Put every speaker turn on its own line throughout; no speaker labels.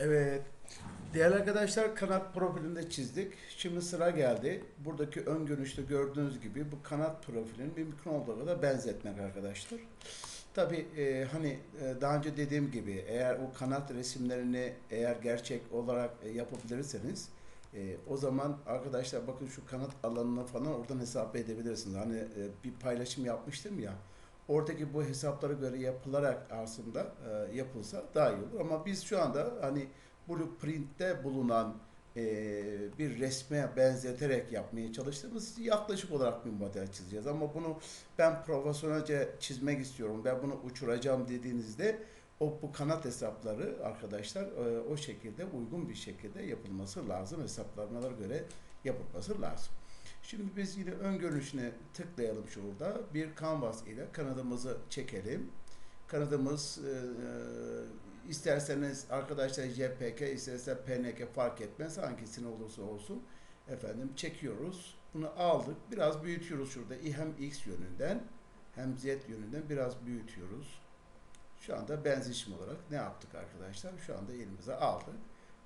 Evet. Değerli arkadaşlar kanat profilinde çizdik. Şimdi sıra geldi. Buradaki ön görünüşte gördüğünüz gibi bu kanat profilini mümkün olduğu kadar benzetmek arkadaşlar. Tabi hani e, daha önce dediğim gibi eğer o kanat resimlerini eğer gerçek olarak e, yapabilirseniz e, o zaman arkadaşlar bakın şu kanat alanını falan oradan hesap edebilirsiniz. Hani e, bir paylaşım yapmıştım ya. Oradaki bu hesaplara göre yapılarak aslında e, yapılsa daha iyi olur. Ama biz şu anda hani blueprint'te bulunan e, bir resme benzeterek yapmaya çalıştığımız yaklaşık olarak bir model çizeceğiz. Ama bunu ben profesyonelce çizmek istiyorum, ben bunu uçuracağım dediğinizde o bu kanat hesapları arkadaşlar e, o şekilde uygun bir şekilde yapılması lazım. Hesaplamalara göre yapılması lazım. Şimdi biz yine ön görünüşüne tıklayalım şurada. Bir kanvas ile kanadımızı çekelim. Kanadımız e, e, isterseniz arkadaşlar JPG, istersen PNG fark etmez. Hangisini olursa olsun. Efendim çekiyoruz. Bunu aldık. Biraz büyütüyoruz şurada. Hem X yönünden hem Z yönünden biraz büyütüyoruz. Şu anda benzeşim olarak ne yaptık arkadaşlar? Şu anda elimize aldık.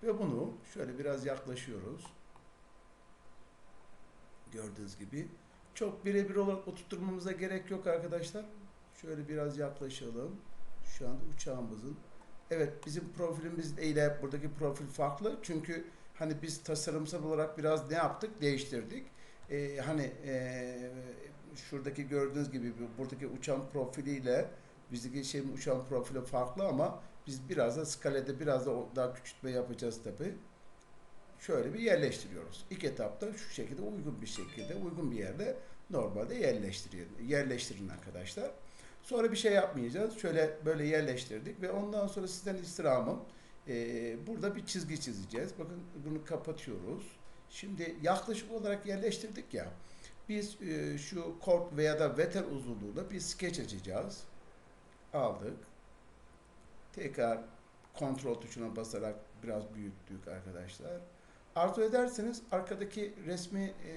Ve bunu şöyle biraz yaklaşıyoruz. Gördüğünüz gibi. Çok birebir olarak oturtmamıza gerek yok arkadaşlar. Şöyle biraz yaklaşalım. Şu anda uçağımızın Evet bizim profilimiz ile buradaki profil farklı. Çünkü hani biz tasarımsal olarak biraz ne yaptık? Değiştirdik. Ee, hani e, şuradaki gördüğünüz gibi buradaki uçağın profiliyle bizdeki şeyin uçağın profili farklı ama biz biraz da skalede biraz da daha küçültme yapacağız tabi. Şöyle bir yerleştiriyoruz. İlk etapta şu şekilde uygun bir şekilde uygun bir yerde normalde yerleştirin, yerleştirin arkadaşlar. Sonra bir şey yapmayacağız. Şöyle böyle yerleştirdik ve ondan sonra sizden istirhamım e, burada bir çizgi çizeceğiz. Bakın bunu kapatıyoruz. Şimdi yaklaşık olarak yerleştirdik ya. Biz e, şu kort veya da veter uzunluğunda bir skeç açacağız. Aldık. Tekrar kontrol tuşuna basarak biraz büyüttük arkadaşlar. Arzu ederseniz arkadaki resmi e,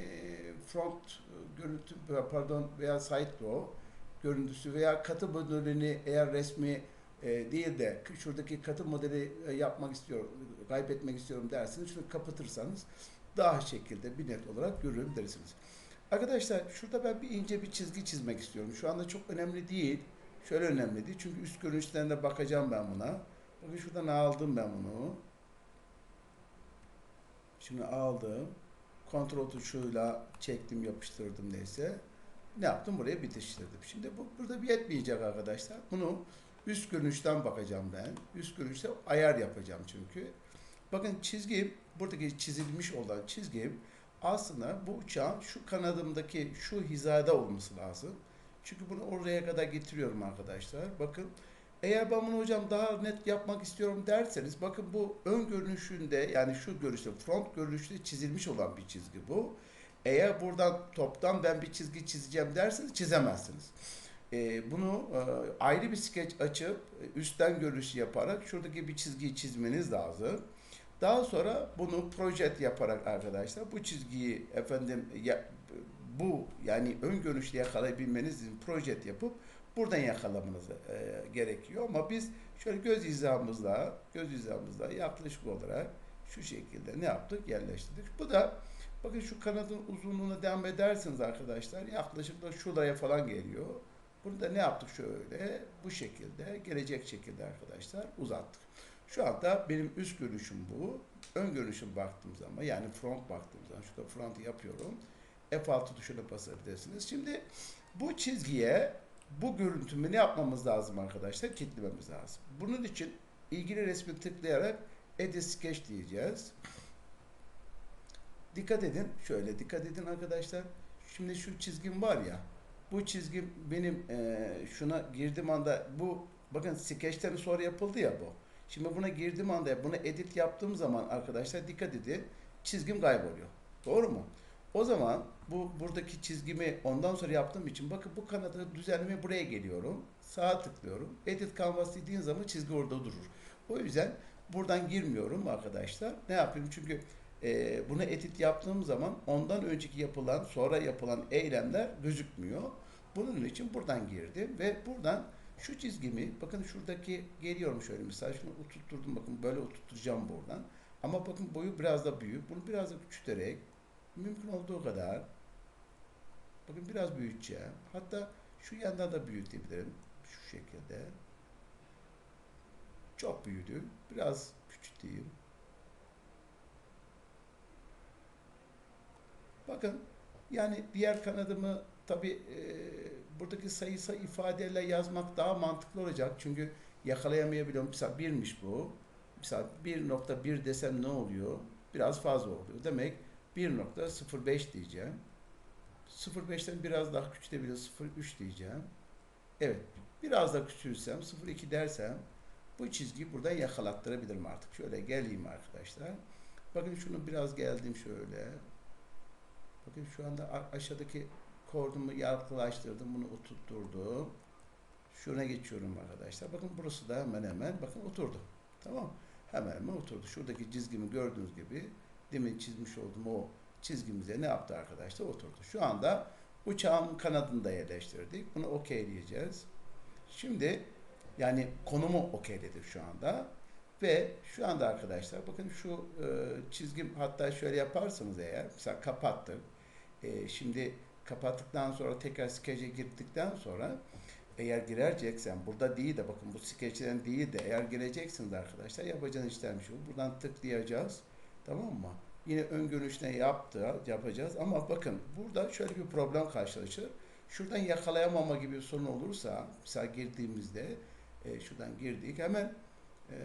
front e, görüntü pardon veya side row görüntüsü veya katı modelini eğer resmi e, değil de şuradaki katı modeli e, yapmak istiyorum, kaybetmek istiyorum derseniz şunu kapatırsanız daha şekilde bir net olarak görürüm dersiniz. Arkadaşlar şurada ben bir ince bir çizgi çizmek istiyorum. Şu anda çok önemli değil. Şöyle önemli değil. Çünkü üst görünüşlerine bakacağım ben buna. Bakın şuradan aldım ben bunu. Şimdi aldım. Kontrol tuşuyla çektim, yapıştırdım neyse. Ne yaptım? Buraya bitiştirdim. Şimdi bu burada yetmeyecek arkadaşlar. Bunu üst görünüşten bakacağım ben. Üst görünüşte ayar yapacağım çünkü. Bakın çizgim, buradaki çizilmiş olan çizgim aslında bu uçağın şu kanadımdaki şu hizada olması lazım. Çünkü bunu oraya kadar getiriyorum arkadaşlar. Bakın eğer ben bunu hocam daha net yapmak istiyorum derseniz bakın bu ön görünüşünde yani şu görünüşte front görünüşte çizilmiş olan bir çizgi bu. Eğer buradan toptan ben bir çizgi çizeceğim derseniz çizemezsiniz. Ee, bunu e, ayrı bir skeç açıp e, üstten görünüşü yaparak şuradaki bir çizgiyi çizmeniz lazım. Daha sonra bunu projet yaparak arkadaşlar bu çizgiyi efendim ya, bu yani ön görünüşle yakalayabilmeniz için projet yapıp buradan yakalamanız e, gerekiyor. Ama biz şöyle göz hizamızla göz hizamızla yaklaşık olarak şu şekilde ne yaptık? Yerleştirdik. Bu da bakın şu kanadın uzunluğuna devam edersiniz arkadaşlar. Yaklaşık da şuraya falan geliyor. Bunu da ne yaptık şöyle bu şekilde gelecek şekilde arkadaşlar uzattık. Şu anda benim üst görünüşüm bu. Ön görünüşüm baktığım zaman yani front baktığım zaman şurada front yapıyorum. F6 tuşuna basabilirsiniz. Şimdi bu çizgiye bu görüntümü ne yapmamız lazım arkadaşlar? Kilitlememiz lazım. Bunun için ilgili resmi tıklayarak Edit Sketch diyeceğiz. Dikkat edin. Şöyle dikkat edin arkadaşlar. Şimdi şu çizgim var ya. Bu çizgim benim e, şuna girdiğim anda bu bakın skeçten sonra yapıldı ya bu. Şimdi buna girdiğim anda bunu edit yaptığım zaman arkadaşlar dikkat edin. Çizgim kayboluyor. Doğru mu? O zaman bu buradaki çizgimi ondan sonra yaptığım için bakın bu kanadı düzenleme buraya geliyorum. Sağa tıklıyorum. Edit canvas dediğin zaman çizgi orada durur. O yüzden buradan girmiyorum arkadaşlar. Ne yapayım? Çünkü e, bunu edit yaptığım zaman ondan önceki yapılan sonra yapılan eylemler gözükmüyor. Bunun için buradan girdim ve buradan Şu çizgimi bakın şuradaki geliyorum şöyle mesela şunu oturtturdum bakın böyle oturtacağım buradan. Ama bakın boyu biraz da büyük. Bunu biraz da küçülterek mümkün olduğu kadar bakın biraz büyüteceğim. Hatta şu yandan da büyütebilirim. Şu şekilde. Çok büyüdü. Biraz küçülteyim. Bakın yani diğer kanadımı tabi e, buradaki sayısal ifadeyle yazmak daha mantıklı olacak. Çünkü yakalayamayabiliyorum. Mesela birmiş bu. Mesela 1.1 desem ne oluyor? Biraz fazla oluyor. Demek 1.05 diyeceğim. 0.5'ten biraz daha küçültebilirim. 0.3 diyeceğim. Evet. Biraz da küçülsem 0.2 dersem bu çizgiyi buradan yakalattırabilirim artık. Şöyle geleyim arkadaşlar. Bakın şunu biraz geldim şöyle. Bakın şu anda aşağıdaki koordumu yaklaştırdım. Bunu oturtturdum. Şuna geçiyorum arkadaşlar. Bakın burası da hemen hemen bakın oturdu. Tamam. Hemen hemen oturdu. Şuradaki çizgimi gördüğünüz gibi demin çizmiş olduğum o çizgimize ne yaptı arkadaşlar? Oturdu. Şu anda uçağın kanadını da yerleştirdik. Bunu okeyleyeceğiz. Şimdi yani konumu okeyledik şu anda. Ve şu anda arkadaşlar bakın şu e, çizgim hatta şöyle yaparsanız eğer mesela kapattık. E, şimdi kapattıktan sonra tekrar skece girdikten sonra eğer gireceksen burada değil de bakın bu skeçten değil de eğer gireceksiniz arkadaşlar yapacağınız işlem şu. Buradan tıklayacağız. Tamam mı? Yine ön görünüşüne yaptı, yapacağız ama bakın burada şöyle bir problem karşılaşır. Şuradan yakalayamama gibi bir sorun olursa mesela girdiğimizde e, şuradan girdik hemen e,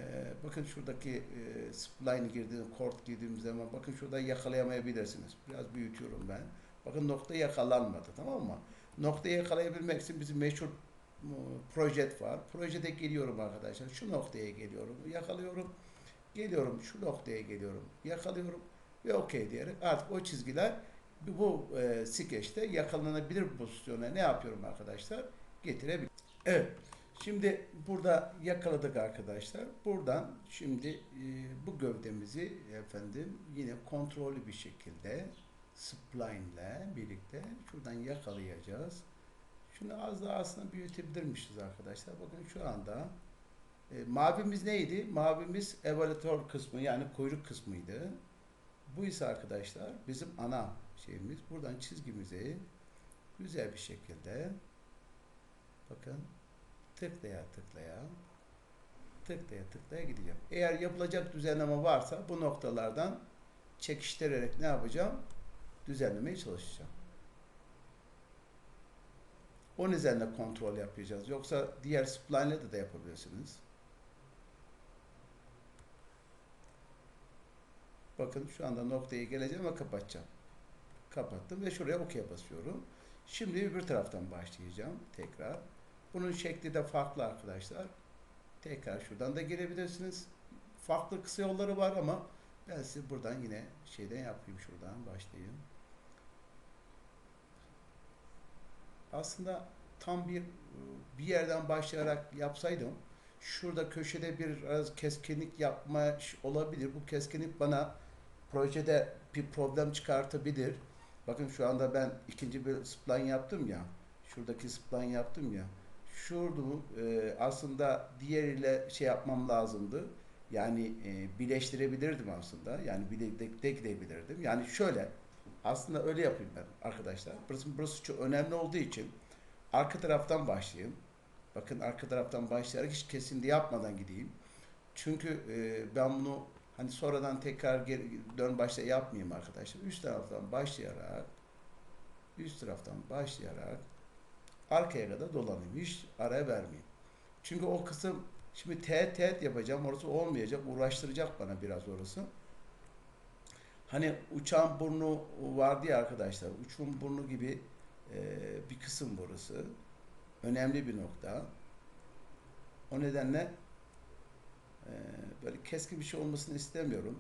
bakın şuradaki e, spline'i girdiğiniz, kort girdiğimiz zaman bakın şurada yakalayamayabilirsiniz. Biraz büyütüyorum ben. Bakın nokta yakalanmadı tamam mı? Noktayı yakalayabilmek için bizim meşhur e, projet var. Projede geliyorum arkadaşlar. Şu noktaya geliyorum. Yakalıyorum. Geliyorum. Şu noktaya geliyorum. Yakalıyorum. Ve okey diyerek artık o çizgiler bu e, skeçte yakalanabilir pozisyona ne yapıyorum arkadaşlar? Getirebilirim. Evet. Şimdi burada yakaladık arkadaşlar. Buradan şimdi e, bu gövdemizi efendim yine kontrollü bir şekilde spline ile birlikte şuradan yakalayacağız. Şunu az daha aslında büyütebilirmişiz arkadaşlar. Bakın şu anda e, mavimiz neydi? Mavimiz evaluator kısmı yani kuyruk kısmıydı. Bu ise arkadaşlar bizim ana şeyimiz. Buradan çizgimizi güzel bir şekilde bakın tıklaya tıklaya tıklaya tıklaya gideceğim. Eğer yapılacak düzenleme varsa bu noktalardan çekiştirerek ne yapacağım? Düzenlemeye çalışacağım. O nedenle kontrol yapacağız. Yoksa diğer spline'le de, de yapabilirsiniz. Bakın şu anda noktaya geleceğim ve kapatacağım. Kapattım ve şuraya OK basıyorum. Şimdi öbür taraftan başlayacağım tekrar. Bunun şekli de farklı arkadaşlar. Tekrar şuradan da girebilirsiniz. Farklı kısa yolları var ama ben size buradan yine şeyden yapayım şuradan başlayayım. Aslında tam bir bir yerden başlayarak yapsaydım şurada köşede biraz keskinlik yapmış olabilir. Bu keskinlik bana projede bir problem çıkartabilir. Bakın şu anda ben ikinci bir spline yaptım ya. Şuradaki spline yaptım ya. Şurada e, aslında diğeriyle şey yapmam lazımdı. Yani e, birleştirebilirdim aslında. Yani birlikte gidebilirdim. Yani şöyle aslında öyle yapayım ben arkadaşlar. Burası, burası çok önemli olduğu için arka taraftan başlayayım. Bakın arka taraftan başlayarak hiç kesinti yapmadan gideyim. Çünkü e, ben bunu hani sonradan tekrar geri, dön başla yapmayayım arkadaşlar. Üst taraftan başlayarak üst taraftan başlayarak arkaya kadar dolanayım. Hiç ara vermeyeyim. Çünkü o kısım şimdi teğet teğet yapacağım. Orası olmayacak. Uğraştıracak bana biraz orası. Hani uçağın burnu vardı ya arkadaşlar. Uçun burnu gibi e, bir kısım burası. Önemli bir nokta. O nedenle e, böyle keskin bir şey olmasını istemiyorum.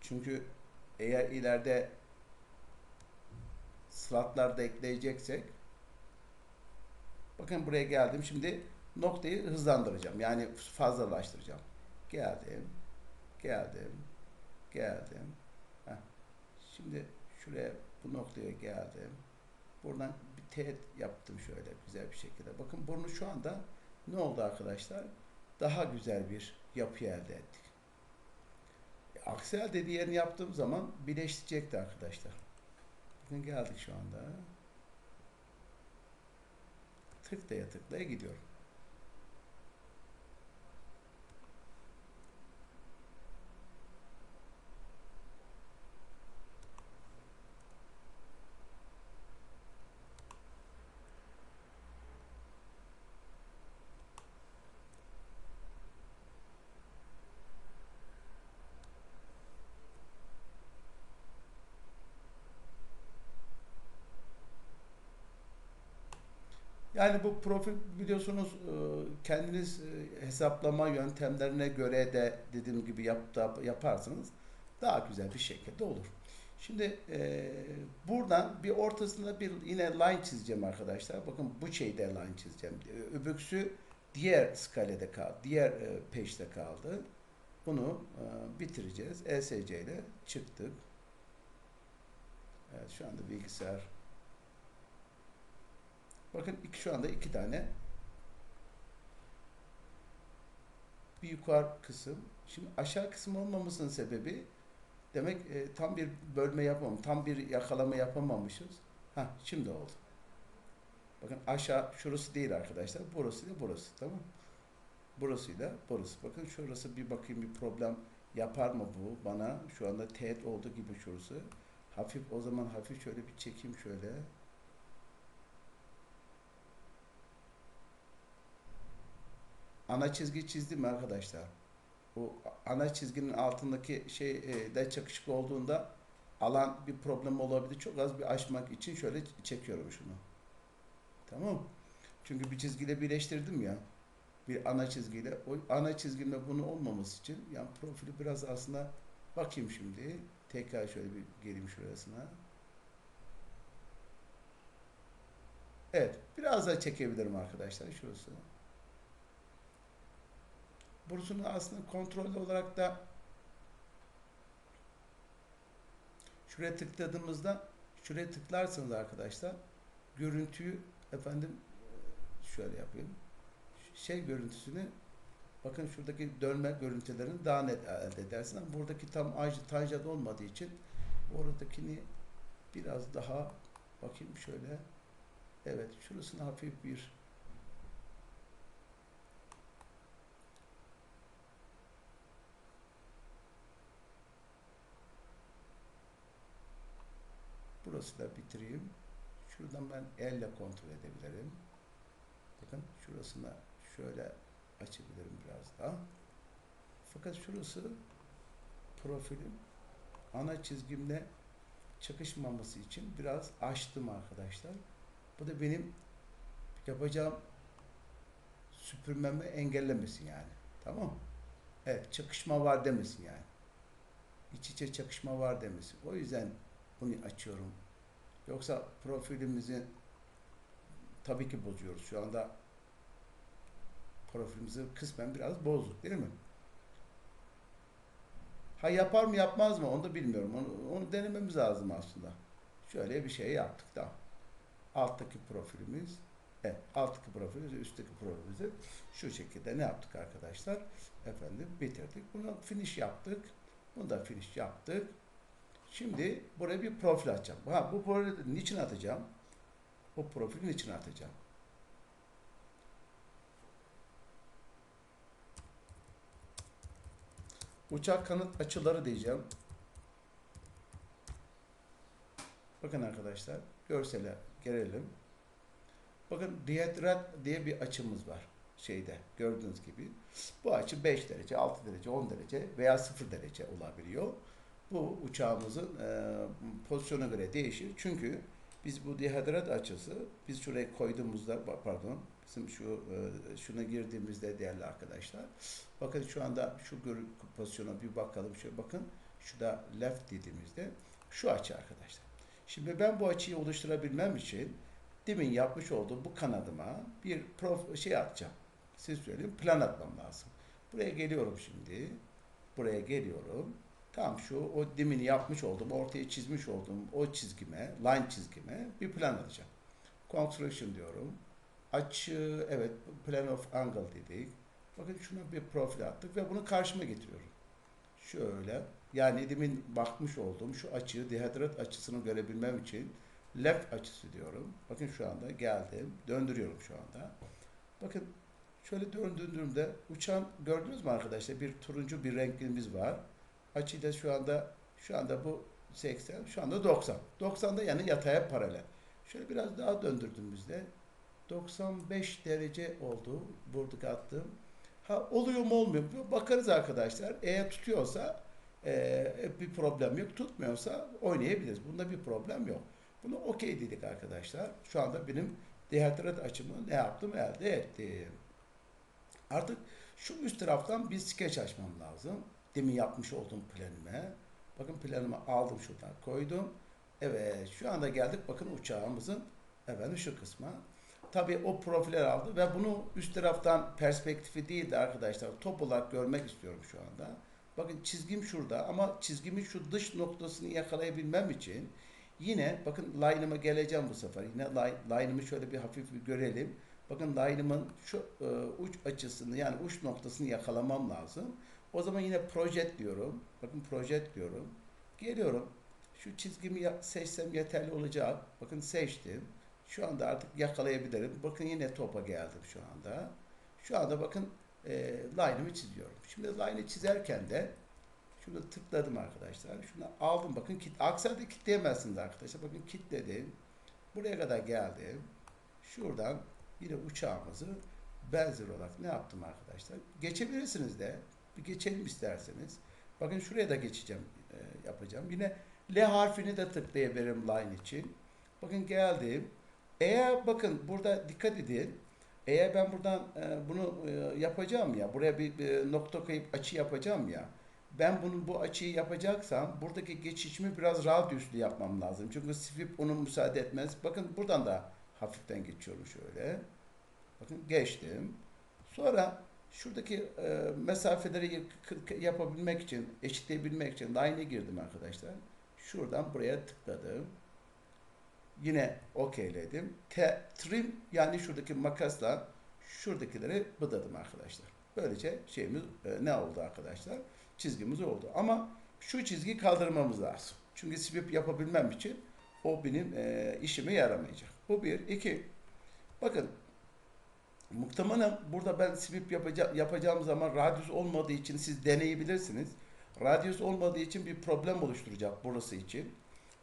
Çünkü eğer ileride slotlarda ekleyeceksek bakın buraya geldim. Şimdi noktayı hızlandıracağım. Yani fazlalaştıracağım. Geldim. Geldim. Geldim. Heh. Şimdi şuraya bu noktaya geldim. Buradan bir teğet yaptım şöyle güzel bir şekilde. Bakın burnu şu anda ne oldu arkadaşlar? Daha güzel bir yapı elde ettik. Aksi halde diğerini yaptığım zaman birleşecekti arkadaşlar. Bakın geldik şu anda. Tıklaya tıklaya gidiyorum. Yani bu profil biliyorsunuz e, kendiniz e, hesaplama yöntemlerine göre de dediğim gibi yap, yaparsanız daha güzel bir şekilde olur. Şimdi e, buradan bir ortasında bir yine line çizeceğim arkadaşlar. Bakın bu şeyde line çizeceğim. E, Öbüksü diğer skalede kaldı. Diğer e, peşte kaldı. Bunu e, bitireceğiz. ESC ile çıktık. Evet şu anda bilgisayar Bakın iki, şu anda iki tane bir yukarı kısım. Şimdi aşağı kısım olmamasının sebebi demek e, tam bir bölme yapamam, tam bir yakalama yapamamışız. Ha şimdi oldu. Bakın aşağı şurası değil arkadaşlar. Burası ile burası tamam. Burasıyla burası. Bakın şurası bir bakayım bir problem yapar mı bu bana? Şu anda teğet olduğu gibi şurası. Hafif o zaman hafif şöyle bir çekeyim şöyle. Ana çizgi çizdim arkadaşlar. Bu ana çizginin altındaki şey e, de çakışık olduğunda alan bir problem olabilir. Çok az bir aşmak için şöyle çekiyorum şunu. Tamam? Çünkü bir çizgiyle birleştirdim ya. Bir ana çizgiyle. O ana çizgimle bunu olmaması için yani profili biraz aslında bakayım şimdi. Tekrar şöyle bir geleyim şurasına. Evet. Biraz daha çekebilirim arkadaşlar. Şurası. Burasını aslında kontrollü olarak da şuraya tıkladığımızda şuraya tıklarsanız arkadaşlar görüntüyü efendim şöyle yapayım. Şey görüntüsünü bakın şuradaki dönme görüntülerini daha net elde edersin ama buradaki tam ajı tanjant olmadığı için oradakini biraz daha bakayım şöyle evet şurasını hafif bir Burası da bitireyim. Şuradan ben elle kontrol edebilirim. Bakın şurasına şöyle açabilirim biraz daha. Fakat şurası profilim ana çizgimle çakışmaması için biraz açtım arkadaşlar. Bu da benim yapacağım süpürmemi engellemesin yani. Tamam? Evet çakışma var demesin yani. İç içe çakışma var demesin. O yüzden bunu açıyorum. Yoksa profilimizi tabii ki bozuyoruz. Şu anda profilimizi kısmen biraz bozduk değil mi? Ha yapar mı yapmaz mı onu da bilmiyorum. Onu, onu denememiz lazım aslında. Şöyle bir şey yaptık da. Alttaki profilimiz Evet, alttaki profilimizi, üstteki profilimizi şu şekilde ne yaptık arkadaşlar? Efendim bitirdik. Bunu finish yaptık. Bunu da finish yaptık. Şimdi buraya bir profil atacağım. Ha, bu profili niçin atacağım? Bu profili niçin atacağım? Uçak kanat açıları diyeceğim. Bakın arkadaşlar görsele gelelim. Bakın diyetrat diye bir açımız var şeyde gördüğünüz gibi. Bu açı 5 derece, 6 derece, 10 derece veya 0 derece olabiliyor bu uçağımızın e, pozisyona göre değişir. Çünkü biz bu dihidrat açısı biz şuraya koyduğumuzda pardon bizim şu e, şuna girdiğimizde değerli arkadaşlar bakın şu anda şu pozisyona bir bakalım şöyle bakın şurada left dediğimizde şu açı arkadaşlar. Şimdi ben bu açıyı oluşturabilmem için demin yapmış olduğum bu kanadıma bir prof şey atacağım. Siz söyleyeyim plan atmam lazım. Buraya geliyorum şimdi. Buraya geliyorum. Tam şu o demini yapmış olduğum, ortaya çizmiş olduğum o çizgime, line çizgime bir plan alacağım. Construction diyorum. Açı, evet plan of angle dedik. Bakın şuna bir profil attık ve bunu karşıma getiriyorum. Şöyle. Yani demin bakmış olduğum şu açıyı, dihidrat açısını görebilmem için left açısı diyorum. Bakın şu anda geldim. Döndürüyorum şu anda. Bakın şöyle döndürdüğümde uçan gördünüz mü arkadaşlar? Bir turuncu bir renklimiz var. Açıyla şu anda şu anda bu 80, şu anda 90. 90'da yani yataya paralel. Şöyle biraz daha döndürdüğümüzde 95 derece oldu. Buradaki attığım. Ha oluyor mu olmuyor mu? Bakarız arkadaşlar. Eğer tutuyorsa e, bir problem yok. Tutmuyorsa oynayabiliriz. Bunda bir problem yok. Bunu okey dedik arkadaşlar. Şu anda benim dihidrat açımı ne yaptım? Elde ettim. Artık şu üst taraftan bir skeç açmam lazım. Demin yapmış olduğum planime. Bakın planımı aldım şuradan koydum. Evet şu anda geldik bakın uçağımızın efendim şu kısma. Tabii o profiller aldı ve bunu üst taraftan perspektifi değil de arkadaşlar top olarak görmek istiyorum şu anda. Bakın çizgim şurada ama çizgimin şu dış noktasını yakalayabilmem için yine bakın line'ıma geleceğim bu sefer. Yine line, line'ımı şöyle bir hafif bir görelim. Bakın line'ımın şu e, uç açısını yani uç noktasını yakalamam lazım. O zaman yine project diyorum. Bakın project diyorum. Geliyorum. Şu çizgimi seçsem yeterli olacak. Bakın seçtim. Şu anda artık yakalayabilirim. Bakın yine topa geldim şu anda. Şu anda bakın e, line'ımı çiziyorum. Şimdi line'ı çizerken de şunu tıkladım arkadaşlar. Şunu aldım bakın kit aksi halde kitleyemezsiniz arkadaşlar. Bakın kitledim. Buraya kadar geldim. Şuradan yine uçağımızı benzer olarak ne yaptım arkadaşlar? Geçebilirsiniz de. Bir geçelim isterseniz. Bakın şuraya da geçeceğim, e, yapacağım. Yine L harfini de tıklayabilirim line için. Bakın geldim. Eğer bakın burada dikkat edin. Eğer ben buradan e, bunu e, yapacağım ya, buraya bir, nokta koyup açı yapacağım ya. Ben bunun bu açıyı yapacaksam buradaki geçişimi biraz radyüslü yapmam lazım. Çünkü sweep onu müsaade etmez. Bakın buradan da hafiften geçiyorum şöyle. Bakın geçtim. Sonra şuradaki e, mesafeleri yapabilmek için, eşitleyebilmek için line'e girdim arkadaşlar. Şuradan buraya tıkladım. Yine okeyledim. Te, trim yani şuradaki makasla şuradakileri bıdadım arkadaşlar. Böylece şeyimiz e, ne oldu arkadaşlar? Çizgimiz oldu. Ama şu çizgiyi kaldırmamız lazım. Çünkü sweep yapabilmem için o benim e, işime yaramayacak. Bu bir. iki. Bakın muhtemelen burada ben sweep yapaca- yapacağım zaman radyus olmadığı için siz deneyebilirsiniz. Radyus olmadığı için bir problem oluşturacak burası için.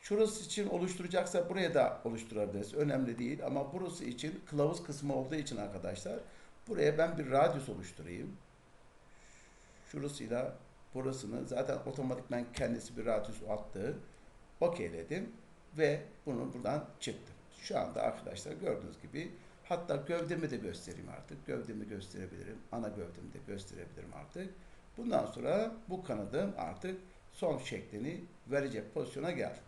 Şurası için oluşturacaksa buraya da oluşturabiliriz. Önemli değil ama burası için kılavuz kısmı olduğu için arkadaşlar buraya ben bir radyus oluşturayım. Şurasıyla burasını zaten otomatikman kendisi bir radyus attı. Okeyledim ve bunu buradan çıktım. Şu anda arkadaşlar gördüğünüz gibi hatta gövdemi de göstereyim artık. Gövdemi gösterebilirim. Ana gövdemi de gösterebilirim artık. Bundan sonra bu kanadın artık son şeklini verecek pozisyona geldi.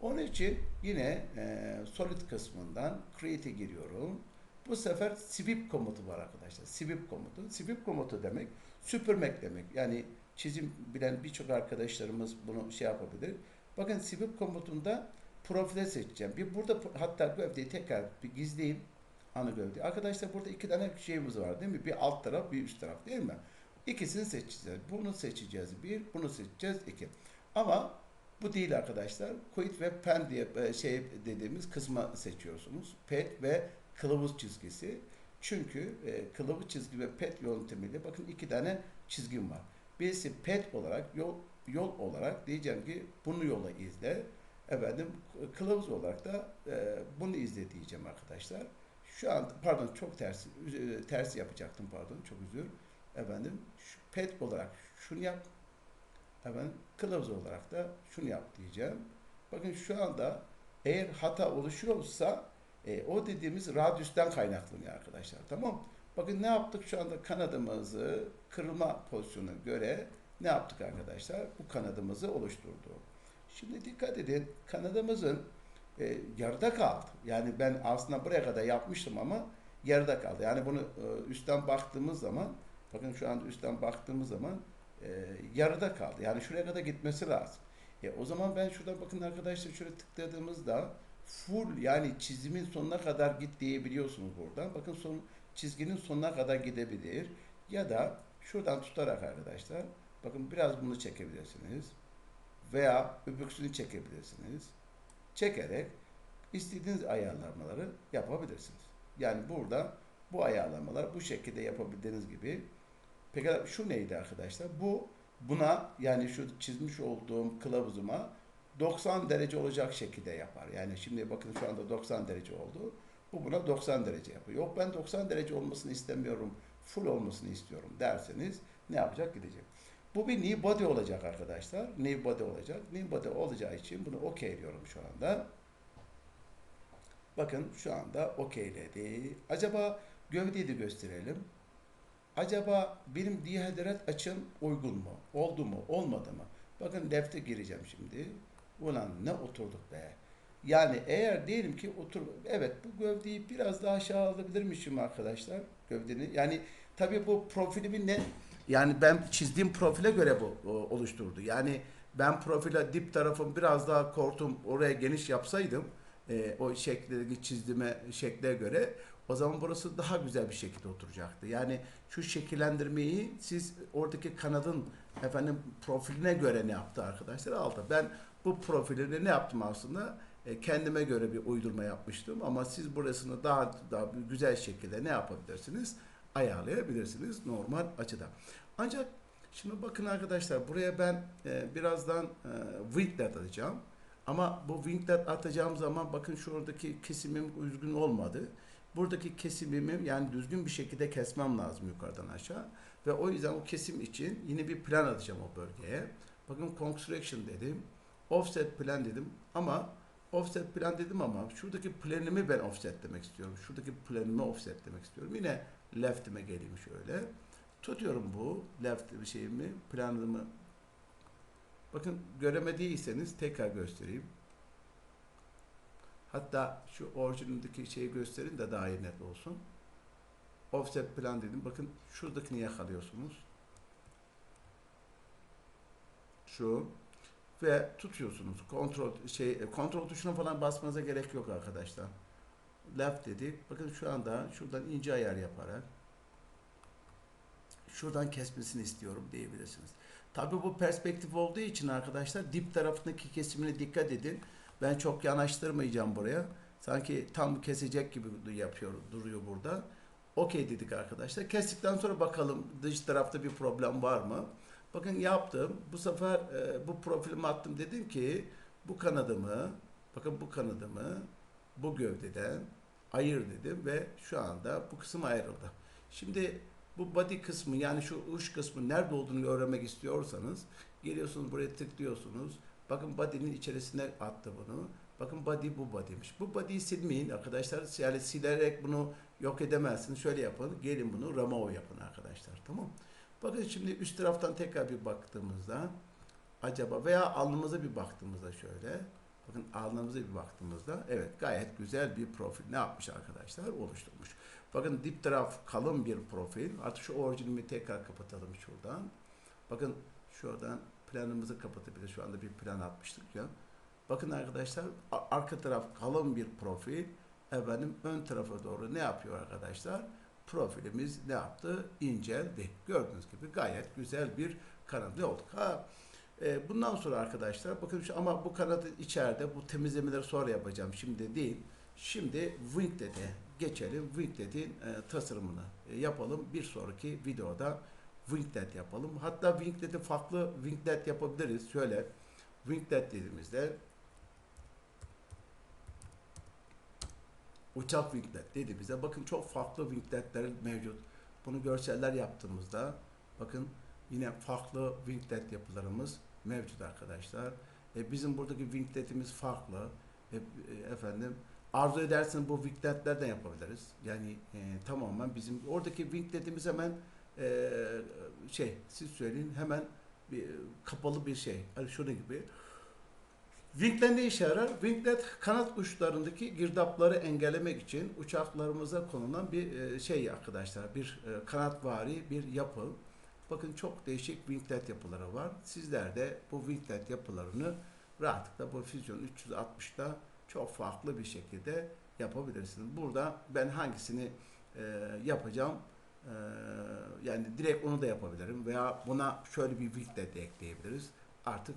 Onun için yine e, solid kısmından create'e giriyorum. Bu sefer sweep komutu var arkadaşlar. Sweep komutu. Sweep komutu demek süpürmek demek. Yani çizim bilen birçok arkadaşlarımız bunu şey yapabilir. Bakın sweep komutunda profile seçeceğim. Bir burada hatta gövdeyi tekrar bir gizleyeyim. Ana gövde. Arkadaşlar burada iki tane şeyimiz var değil mi? Bir alt taraf bir üst taraf değil mi? İkisini seçeceğiz. Bunu seçeceğiz. Bir, bunu seçeceğiz. iki. Ama bu değil arkadaşlar. Quit ve pen diye e, şey dediğimiz kısma seçiyorsunuz. Pet ve kılavuz çizgisi. Çünkü e, kılavuz çizgi ve pet yöntemiyle bakın iki tane çizgim var. Birisi pet olarak yol yol olarak diyeceğim ki bunu yola izle. Efendim kılavuz olarak da e, bunu izle diyeceğim arkadaşlar. Şu an pardon çok tersi tersi yapacaktım pardon çok özür. Efendim şu pet olarak şunu yap. Efendim kılavuz olarak da şunu yap diyeceğim. Bakın şu anda eğer hata oluşuyorsa e, o dediğimiz radyüsten kaynaklanıyor arkadaşlar. Tamam. Bakın ne yaptık şu anda kanadımızı kırılma pozisyonuna göre ne yaptık arkadaşlar? Bu kanadımızı oluşturdu. Şimdi dikkat edin kanadımızın e, yarıda kaldı. Yani ben aslında buraya kadar yapmıştım ama yarıda kaldı. Yani bunu e, üstten baktığımız zaman bakın şu anda üstten baktığımız zaman e, yarıda kaldı. Yani şuraya kadar gitmesi lazım. E, o zaman ben şurada bakın arkadaşlar şöyle tıkladığımızda full yani çizimin sonuna kadar git diyebiliyorsunuz buradan. Bakın son çizginin sonuna kadar gidebilir. Ya da şuradan tutarak arkadaşlar bakın biraz bunu çekebilirsiniz. Veya öbüksünü çekebilirsiniz. Çekerek istediğiniz ayarlamaları yapabilirsiniz. Yani burada bu ayarlamalar bu şekilde yapabildiğiniz gibi. Peki şu neydi arkadaşlar? Bu buna yani şu çizmiş olduğum kılavuzuma 90 derece olacak şekilde yapar. Yani şimdi bakın şu anda 90 derece oldu. Bu buna 90 derece yapıyor. Yok ben 90 derece olmasını istemiyorum. Full olmasını istiyorum derseniz ne yapacak gidecek. Bu bir new body olacak arkadaşlar. New body olacak. New body olacağı için bunu OK diyorum şu anda. Bakın şu anda okeyledi. Acaba gövdeyi de gösterelim. Acaba benim dihidrat açım uygun mu? Oldu mu? Olmadı mı? Bakın defte gireceğim şimdi. Ulan ne oturduk be. Yani eğer diyelim ki otur evet bu gövdeyi biraz daha aşağı alabilirmişim arkadaşlar gövdeni. Yani tabii bu profilimin ne yani ben çizdiğim profile göre bu oluşturdu. Yani ben profile dip tarafım biraz daha kortum oraya geniş yapsaydım e, o şekli çizdiğime şekle göre o zaman burası daha güzel bir şekilde oturacaktı. Yani şu şekillendirmeyi siz oradaki kanadın efendim profiline göre ne yaptı arkadaşlar aldı. Ben bu profilini ne yaptım aslında? E, kendime göre bir uydurma yapmıştım ama siz burasını daha daha güzel şekilde ne yapabilirsiniz? Ayarlayabilirsiniz normal açıda. Ancak şimdi bakın arkadaşlar buraya ben e, birazdan e, winglet atacağım. Ama bu winglet atacağım zaman bakın şuradaki kesimim düzgün olmadı. Buradaki kesimimi yani düzgün bir şekilde kesmem lazım yukarıdan aşağı. Ve o yüzden o kesim için yine bir plan atacağım o bölgeye. Bakın construction dedim. Offset plan dedim ama offset plan dedim ama şuradaki planımı ben offset demek istiyorum. Şuradaki planımı offset demek istiyorum. Yine left'ime geleyim şöyle. Tutuyorum bu left bir şeyimi, planımı. Bakın göremediyseniz tekrar göstereyim. Hatta şu orijinaldeki şeyi gösterin de daha iyi net olsun. Offset plan dedim. Bakın şuradakini yakalıyorsunuz. Şu ve tutuyorsunuz. Kontrol şey kontrol tuşuna falan basmanıza gerek yok arkadaşlar. Left dedik. Bakın şu anda şuradan ince ayar yaparak şuradan kesmesini istiyorum diyebilirsiniz. Tabi bu perspektif olduğu için arkadaşlar dip tarafındaki kesimine dikkat edin. Ben çok yanaştırmayacağım buraya. Sanki tam kesecek gibi yapıyor, duruyor burada. Okey dedik arkadaşlar. Kestikten sonra bakalım dış tarafta bir problem var mı? Bakın yaptım. Bu sefer e, bu profilimi attım. Dedim ki bu kanadımı, bakın bu kanadımı bu gövdeden ayır dedim ve şu anda bu kısım ayrıldı. Şimdi bu body kısmı yani şu uç kısmı nerede olduğunu öğrenmek istiyorsanız geliyorsunuz buraya tıklıyorsunuz. Bakın body'nin içerisine attı bunu. Bakın body bu body'miş. Bu body'yi silmeyin arkadaşlar. Yani silerek bunu yok edemezsiniz. Şöyle yapın. Gelin bunu remove yapın arkadaşlar. Tamam Bakın şimdi üst taraftan tekrar bir baktığımızda acaba veya alnımıza bir baktığımızda şöyle bakın alnımıza bir baktığımızda evet gayet güzel bir profil ne yapmış arkadaşlar oluşturmuş. Bakın dip taraf kalın bir profil. Artık şu orijinimi tekrar kapatalım şuradan. Bakın şuradan planımızı kapatabiliriz. Şu anda bir plan atmıştık ya. Bakın arkadaşlar arka taraf kalın bir profil. Efendim ön tarafa doğru ne yapıyor arkadaşlar? Profilimiz ne yaptı? İnceldi. Gördüğünüz gibi gayet güzel bir kanat olduk. Ha, e, bundan sonra arkadaşlar bakın şu ama bu kanadı içeride bu temizlemeleri sonra yapacağım. Şimdi değil. Şimdi Winglet'e geçelim. Winglet'in e, tasarımını e, yapalım. Bir sonraki videoda Winglet yapalım. Hatta Winglet'i farklı Winglet yapabiliriz. Şöyle Winglet dediğimizde uçak Winglet dediğimizde bakın çok farklı Winglet'ler mevcut. Bunu görseller yaptığımızda bakın yine farklı Winglet yapılarımız mevcut arkadaşlar. E, bizim buradaki Winglet'imiz farklı. E, e, efendim arzu edersen bu wingletlerden yapabiliriz. Yani e, tamamen bizim oradaki wingletimiz hemen e, şey siz söyleyin hemen bir, kapalı bir şey. Hani şunu gibi. Winglet ne işe yarar? Winglet kanat uçlarındaki girdapları engellemek için uçaklarımıza konulan bir e, şey arkadaşlar. Bir e, kanatvari bir yapı. Bakın çok değişik winglet yapıları var. Sizler de bu winglet yapılarını rahatlıkla bu Fusion 360'da çok farklı bir şekilde yapabilirsiniz. Burada ben hangisini e, yapacağım e, yani direkt onu da yapabilirim veya buna şöyle bir widget de ekleyebiliriz. Artık